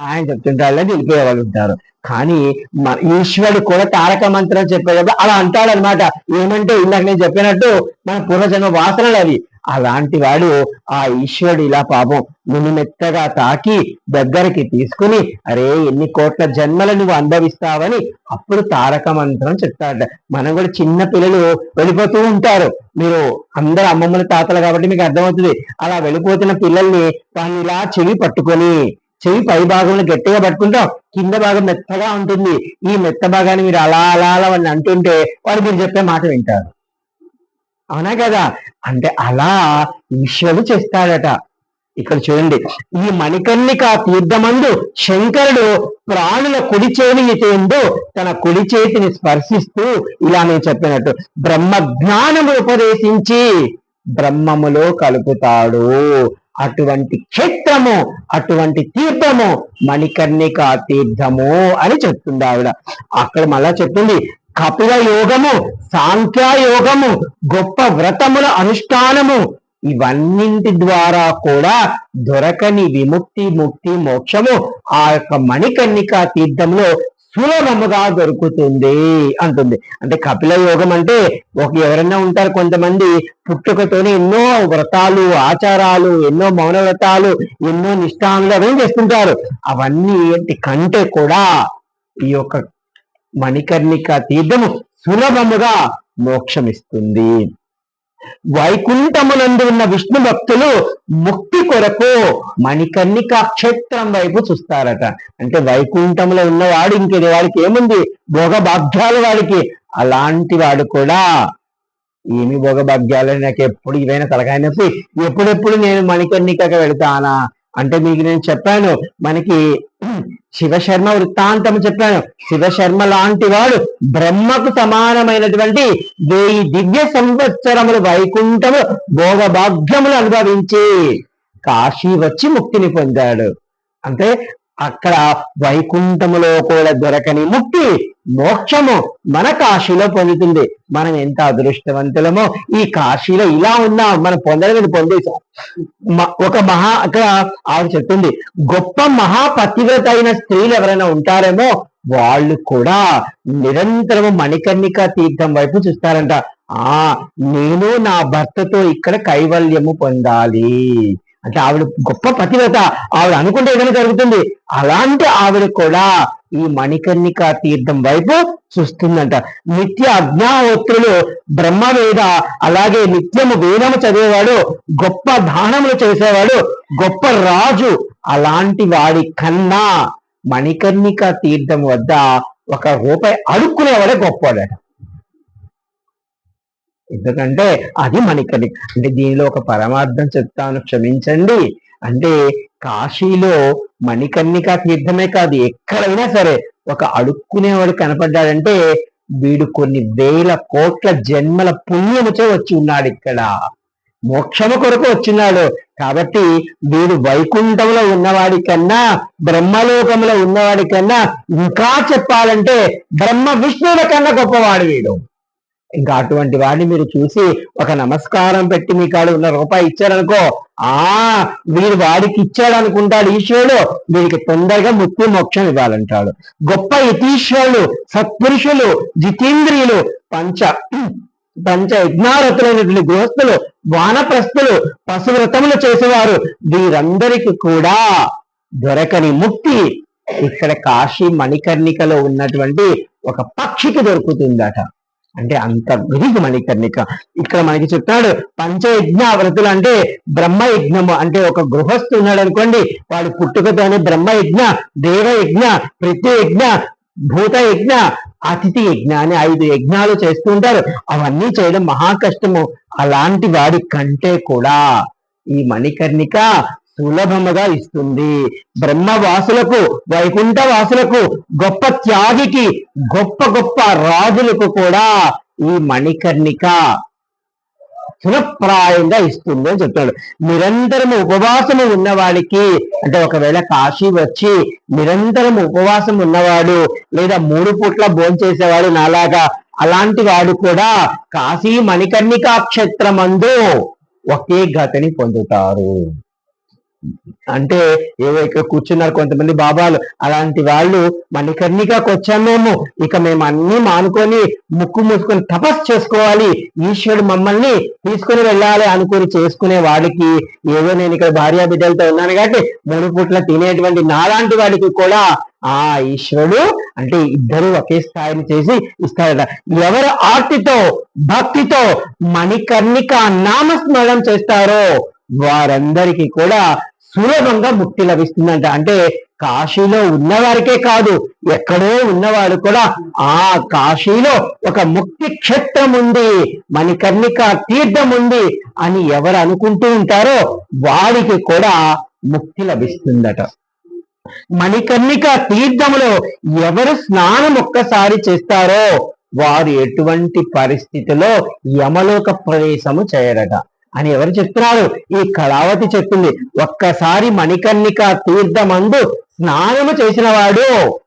ఆయన చెప్తుంటాడు వెళ్ళిపోయే వాళ్ళు ఉంటారు. కానీ మ- ఈశ్వరుడు కూడా తారక మంత్రం చెప్పేటప్పుడు అలా అంటాడు అనమాట ఏమంటే ఇందాక నేను చెప్పినట్టు మన పూర్వజన్మ వాసనలు అవి. అలాంటి వాడు ఆ ఈశ్వరుడు ఇలా పాపం నిన్ను మెత్తగా తాకి దగ్గరికి తీసుకుని అరే ఎన్ని కోట్ల జన్మలు నువ్వు అనుభవిస్తావని అప్పుడు తారక మంత్రం చెప్తాడట. మనం కూడా చిన్న పిల్లలు వెళ్ళిపోతూ ఉంటారు. మీరు అందరు అమ్మమ్మల తాతలు కాబట్టి మీకు అర్థమవుతుంది. అలా వెళ్ళిపోతున్న పిల్లల్ని వాళ్ళని ఇలా చెవి పట్టుకొని చెవి పై భాగంలో గట్టిగా పట్టుకుంటాం కింద భాగం మెత్తగా ఉంటుంది. ఈ మెత్త భాగాన్ని మీరు అలా అలా అలా వాడిని అంటుంటే వాడు మీరు చెప్పే మాట వింటారు. అవునా కదా? అంటే అలా ఈశ్వరుడు చేస్తాడట. ఇక్కడ చూడండి. ఈ మణికర్ణిక తీర్థమందు శంకరుడు ప్రాణుల కుడి చేతి ఎందు తన కుడి చేతిని స్పర్శిస్తూ ఇలా నేను చెప్పినట్టు బ్రహ్మ జ్ఞానము ఉపదేశించి బ్రహ్మములో కలుపుతాడు. అటువంటి క్షేత్రము అటువంటి తీర్థము మణికర్ణిక తీర్థము అని చెప్తుంది ఆవిడ. అక్కడ మళ్ళా చెప్తుంది కపిల యోగము సాంఖ్యాయోగము గొప్ప వ్రతముల అనుష్ఠానము ఇవన్నింటి ద్వారా కూడా దొరకని విముక్తి ముక్తి మోక్షము ఆ యొక్క మణికర్ణిక తీర్థంలో సులభముగా దొరుకుతుంది అంటుంది. అంటే కపిల యోగం అంటే ఒక ఎవరైనా ఉంటారు కొంతమంది పుట్టుకతోనే ఎన్నో వ్రతాలు ఆచారాలు ఎన్నో మౌన వ్రతాలు ఎన్నో నిష్ఠానులు అవన్నీ చేస్తుంటారు అవన్నీ ఏంటి? కంటే కూడా ఈ యొక్క మణికర్ణిక తీర్థము సులభముగా మోక్షమిస్తుంది. వైకుంఠమునందు ఉన్న విష్ణు భక్తులు ముక్తి కొరకు మణికర్ణిక క్షేత్రం వైపు చూస్తారట. అంటే వైకుంఠంలో ఉన్నవాడు ఇంకేది వాడికి ఏముంది? భోగభాగ్యాలు వాడికి. అలాంటి వాడు కూడా ఏమి భోగభాగ్యాలని నాకు ఎప్పుడు ఇవైనా తలకాయ నొప్పి. ఎప్పుడెప్పుడు నేను మణికర్ణికకి వెళ్తానా? అంటే మీకు నేను చెప్పాను మనకి శివశర్మ వృత్తాంతం చెప్పాను. శివశర్మ లాంటి వాడు బ్రహ్మకు సమానమైనటువంటి వెయ్యి దివ్య సంవత్సరములు వైకుంఠము భోగభాగ్యములు అనుభవించి కాశీ వచ్చి ముక్తిని పొందాడు. అంటే అక్కడ వైకుంఠములో కూడా దొరకని ముక్తి మోక్షము మన కాశీలో పొందుతుంది. మనం ఎంత అదృష్టవంతులమో ఈ కాశీలో ఇలా ఉన్నా మనం పొందడం పొందేశాం. ఒక మహా అక్కడ ఆవిడ చెప్తుంది గొప్ప మహాపతివ్రత అయిన స్త్రీలు ఎవరైనా ఉంటారేమో వాళ్ళు కూడా నిరంతరము మణికర్ణిక తీర్థం వైపు చూస్తారంట. ఆ నేను నా భర్తతో ఇక్కడ కైవల్యము పొందాలి. అంటే ఆవిడ గొప్ప పతివ్రత. ఆవిడ అనుకుంటే ఏదైనా జరుగుతుంది? అలాంటి ఆవిడ కూడా ఈ మణికర్ణిక తీర్థం వైపు చూస్తుందంట. నిత్య అజ్ఞాహోత్రులు బ్రహ్మవేద అలాగే నిత్యము వేదము చదివేవాడు గొప్ప దానములు చేసేవాడు గొప్ప రాజు అలాంటి వాడి కన్నా మణికర్ణిక తీర్థం వద్ద ఒక రూపాయి అడుక్కునేవాడే గొప్పవాడట. ఎందుకంటే అది మణికర్ణిక అంటే దీనిలో ఒక పరమార్థం చెప్తాను క్షమించండి. అంటే కాశీలో మణికర్ణిక తీర్థమే కాదు ఎక్కడైనా సరే ఒక అడుక్కునేవాడు కనపడ్డాడంటే వీడు కొన్ని వేల కోట్ల జన్మల పుణ్యముచే వచ్చి ఉన్నాడు ఇక్కడ. మోక్షము కొరకు వచ్చినాడు. కాబట్టి వీడు వైకుంఠంలో ఉన్నవాడి కన్నా బ్రహ్మలోకంలో ఉన్నవాడి కన్నా ఇంకా చెప్పాలంటే బ్రహ్మ విష్ణువుల కన్నా గొప్పవాడు వీడు. ఇంకా అటువంటి వాడిని మీరు చూసి ఒక నమస్కారం పెట్టి మీ కాడు ఉన్న రూపాయి ఇచ్చారనుకో ఆ వీడు వాడికి ఇచ్చాడు అనుకుంటాడు ఈశ్వరుడు వీడికి తొందరగా ముక్తి మోక్షం ఇవ్వాలంటాడు. గొప్ప యతీశ్వరులు సత్పురుషులు జితేంద్రియులు పంచ పంచ యజ్ఞారతులైనటువంటి గృహస్థులు వానప్రస్థులు పశువ్రతములు చేసేవారు వీరందరికీ కూడా దొరకని ముక్తి. ఇక్కడ కాశీ మణికర్ణికలో ఉన్నటువంటి ఒక పక్షికి దొరుకుతుందట. అంటే అంత గృహి మణికర్ణిక ఇక్కడ మనకి చెప్తాడు పంచయజ్ఞ వ్రతులు అంటే బ్రహ్మయజ్ఞము. అంటే ఒక గృహస్థు ఉన్నాడు అనుకోండి వాడు పుట్టుకతోనే ప్రతి యజ్ఞ భూత యజ్ఞ అతిథి యజ్ఞ అని ఐదు యజ్ఞాలు చేస్తూ ఉంటారు. అవన్నీ చేయడం మహా కష్టము. అలాంటి వాడి కంటే కూడా ఈ మణికర్ణిక సులభముగా ఇస్తుంది. బ్రహ్మవాసులకు వైకుంఠ వాసులకు గొప్ప త్యాగికి గొప్ప గొప్ప రాజులకు కూడా ఈ మణికర్ణిక సులభప్రాయంగా ఇస్తుంది అని చెప్తాడు. నిరంతరము ఉపవాసము ఉన్నవాడికి అంటే ఒకవేళ కాశీ వచ్చి నిరంతరం ఉపవాసం ఉన్నవాడు లేదా మూడు పూట్ల భోంచేసేవాడు నాలాగా అలాంటి వాడు కూడా కాశీ మణికర్ణికా క్షేత్రమందు ఒకే గతిని పొందుతారు. అంటే ఏవో ఇక్కడ కూర్చున్నారు కొంతమంది బాబాలు. అలాంటి వాళ్ళు మణికర్ణికకు వచ్చాం మేము. ఇక మేము అన్ని మానుకొని ముక్కు మూసుకొని తపస్సు చేసుకోవాలి. ఈశ్వరుడు మమ్మల్ని తీసుకొని వెళ్ళాలి అనుకుని చేసుకునే వాడికి ఏదో నేను ఇక్కడ భార్యా బిడ్డలతో ఉన్నాను కాబట్టి మూడు పూట్ల తినేటువంటి నాలాంటి వాడికి కూడా ఆ ఈశ్వరుడు అంటే ఇద్దరు ఒకే స్థాయిని చేసి ఇస్తాడట ఎవరు ఆర్తితో భక్తితో మణికర్ణిక నామస్మరణం చేస్తారో వారందరికీ కూడా సులభంగా ముక్తి లభిస్తుందంట. అంటే కాశీలో ఉన్నవారికే కాదు ఎక్కడో ఉన్నవారు కూడా ఆ కాశీలో ఒక ముక్తి క్షేత్రం ఉంది మణికర్ణిక తీర్థం ఉంది అని ఎవరు అనుకుంటూ ఉంటారో వారికి కూడా ముక్తి లభిస్తుందట. మణికర్ణిక తీర్థములో ఎవరు స్నానం ఒక్కసారి చేస్తారో వారు ఎటువంటి పరిస్థితిలో యమలోక ప్రవేశము చేయరట. అని ఎవరు చెప్తున్నారు? ఈ కళావతి చెప్పింది. ఒక్కసారి మణికర్ణిక తీర్థమందు స్నానము చేసిన వాడు